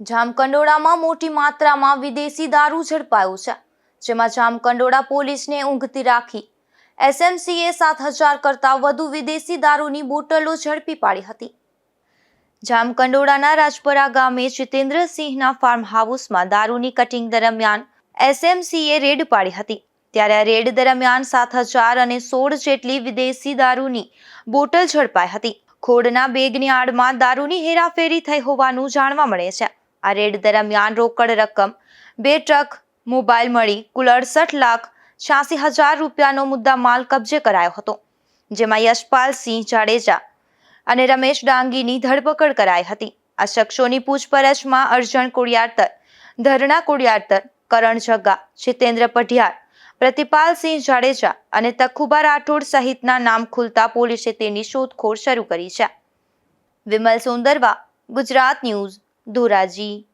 જામકંડોળામાં મોટી માત્રામાં વિદેશી દારૂ ઝડપાયો છે, જેમાં જામકંડોળા પોલીસને ઊંઘતી રાખી. એસએમસીએ સાત હજાર કરતાં વધુ વિદેશી દારૂની બોટલો ઝડપી પાડી હતી. જામકંડોળાના રાજપરા ગામે જીતેન્દ્રસિંહના ફાર્મ હાઉસમાં દારૂની કટિંગ દરમિયાન એસએમસીએ રેડ પાડી હતી. ત્યારે આ રેડ દરમિયાન સાત હજાર અને સોળ જેટલી વિદેશી દારૂની બોટલ ઝડપાઈ હતી. ખોડના બેગની આડમાં દારૂની હેરાફેરી થઈ હોવાનું જાણવા મળે છે. આ રેડ દરમિયાન રોકડ રકમ, બે ટ્રક, મોબાઈલ મળી, કુલ અડસઠ લાખ છ્યાસી હજાર રૂપિયાનો મુદ્દા માલ કબજે કરાયો હતો, જેમાં યશપાલસિંહ જાડેજા અને રમેશ ડાંગીની ધરપકડ કરાઈ હતી. આ શખ્સોની પૂછપરછમાં અર્જણ કોડિયારતર, ધરણા કોડિયારતર, કરણ જગ્ગા જીતેન્દ્ર પઢિયાર પ્રતિપાલસિંહ જાડેજા અને તખુબા રાઠોડ સહિતના નામ ખુલતા પોલીસે તેની શોધખોળ શરૂ કરી છે. વિમલ સુંદરવા, ગુજરાત ન્યૂઝ. ધોરાજી